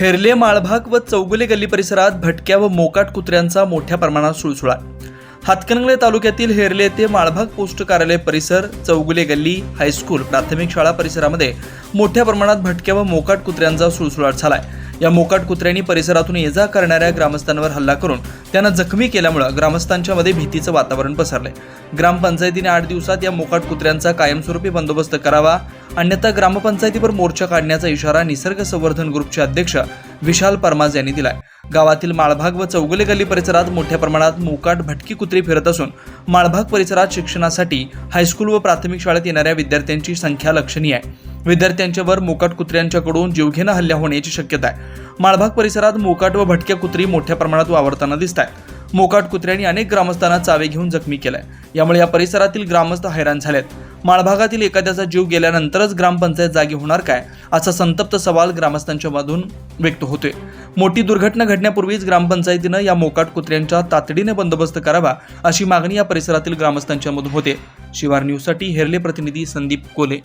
हेरले माळभाग व चौगुले गल्ली परिसरात भटक्या व मोकाट कुत्र्यांचा मोठ्या प्रमाणात सुळसुळा. हातकणंगले तालुक्यातील हेरले येथे माळभाग पोस्ट कार्यालय परिसर चौगुले गल्ली हायस्कूल प्राथमिक शाळा परिसरामध्ये मोठ्या प्रमाणात भटक्या व मोकाट कुत्र्यांचा सुळसुळाट झालाय. या मोकाट कुत्र्यांनी परिसरातून ये जा करणाऱ्या ग्रामस्थांवर हल्ला करून त्यांना जखमी केल्यामुळं ग्रामस्थांच्या मध्ये भीतीचं वातावरण पसरलंय. ग्रामपंचायतीने आठ दिवसात या मोकाट कुत्र्यांचा कायमस्वरूपी बंदोबस्त करावा अन्यथा ग्रामपंचायतीवर मोर्चा काढण्याचा इशारा निसर्ग संवर्धन ग्रुपचे अध्यक्ष विशाल परमाज यांनी दिलाय. गावातील माळभाग व चौगुले गल्ली परिसरात मोठ्या प्रमाणात मोकाट भटकी कुत्री फिरत असून माळभाग परिसरात शिक्षणासाठी हायस्कूल व प्राथमिक शाळेत येणाऱ्या विद्यार्थ्यांची संख्या लक्षणीय आहे. विद्यार्थ्यांच्यावर मोकाट कुत्र्यांच्याकडून जीवघेणा हल्ल्या होण्याची शक्यता आहे. माळभाग परिसरात मोकाट व भटक्या कुत्री मोठ्या प्रमाणात वावरताना दिसत आहे मोकाट कुत्र्यांनी अनेक ग्रामस्थांना चावे घेऊन जखमी केलाय. यामुळे या परिसरातील ग्रामस्थ हैराण झालेत. माळभागातील एखाद्याचा जीव गेल्यानंतरच ग्रामपंचायत जागी होणार काय? असा संतप्त सवाल ग्रामस्थांच्या मधून व्यक्त होतोय. मोठी दुर्घटना घडण्यापूर्वीच ग्रामपंचायतीनं या मोकाट कुत्र्यांचा तातडीने बंदोबस्त करावा अशी मागणी या परिसरातील ग्रामस्थांच्या मधून होते. शिवार न्यूजसाठी हेरले प्रतिनिधी संदीप कोले.